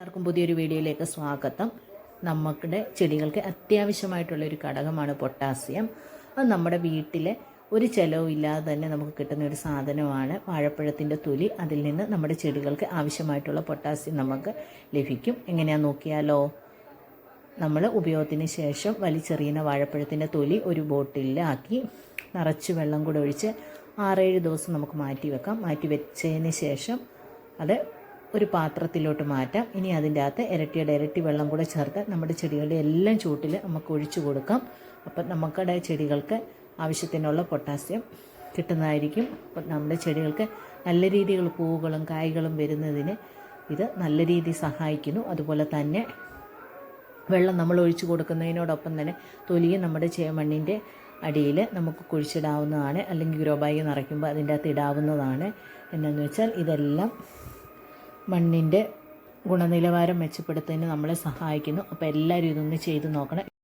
എല്ലാവർക്കും പുതിയൊരു വീഡിയോയിലേക്ക് സ്വാഗതം. നമ്മുടെ ചെടികൾക്ക് അത്യാവശ്യമായിട്ടുള്ള ഒരു ഘടകമാണ് പൊട്ടാസ്യം. അത് നമ്മുടെ വീട്ടിലെ ഒരു ചിലവില്ലാതെ തന്നെ നമുക്ക് കിട്ടുന്ന ഒരു സാധനമാണ്. വാഴപ്പഴത്തിന്റെ തൊലി അതിൽ നിന്ന് നമ്മുടെ ചെടികൾക്ക് ആവശ്യമായിട്ടുള്ള പൊട്ടാസ്യം നമുക്ക് ലഭിക്കും. എങ്ങനെയാ നോക്കിയാലോ? നമ്മൾ ഉപയോഗത്തിന് ശേഷം വലിച്ചെറിയുന്ന വാഴപ്പഴത്തിന്റെ തൊലി ഒരു ബോട്ടിലാക്കി നിറച്ച് വെള്ളം കൂടെ ഒഴിച്ച് ആറേഴ് ദിവസം നമുക്ക് മാറ്റി വെക്കാം മാറ്റി വെച്ചതിന് ശേഷം അത് ഒരു പാത്രത്തിലോട്ട് മാറ്റാം. ഇനി അതിന്റെ അകത്ത് ഇരട്ടിയുടെ ഇരട്ടി വെള്ളം കൂടെ ചേർത്ത് നമ്മുടെ ചെടികളുടെ എല്ലാം ചൂട്ടിൽ നമുക്ക് ഒഴിച്ചു കൊടുക്കാം. അപ്പം നമുക്കടെ ചെടികൾക്ക് ആവശ്യത്തിനുള്ള പൊട്ടാസ്യം കിട്ടുന്നതായിരിക്കും. അപ്പം നമ്മുടെ ചെടികൾക്ക് നല്ല രീതിയിൽ പൂവുകളും കായ്കളും വരുന്നതിന് ഇത് നല്ല രീതി സഹായിക്കുന്നു. അതുപോലെ തന്നെ വെള്ളം നമ്മൾ ഒഴിച്ചു കൊടുക്കുന്നതിനോടൊപ്പം തന്നെ തൊലിയും നമ്മുടെ ചെ മണ്ണിന്റെ അടിയിൽ നമുക്ക് കുഴിച്ചിടാവുന്നതാണ്. അല്ലെങ്കിൽ ഗ്രോ ബാഗ് നിറയ്ക്കുമ്പോൾ അതിന്റെ അകത്ത് ഇടാവുന്നതാണ്. എന്നു വെച്ചാൽ ഇതെല്ലാം മണ്ണിന്റെ ഗുണനിലവാരം മെച്ചപ്പെടുത്തുന്നതിന് നമ്മളെ സഹായിക്കുന്നു. അപ്പോൾ എല്ലാവരും ഇതൊന്ന് ചെയ്ത് നോക്കണം.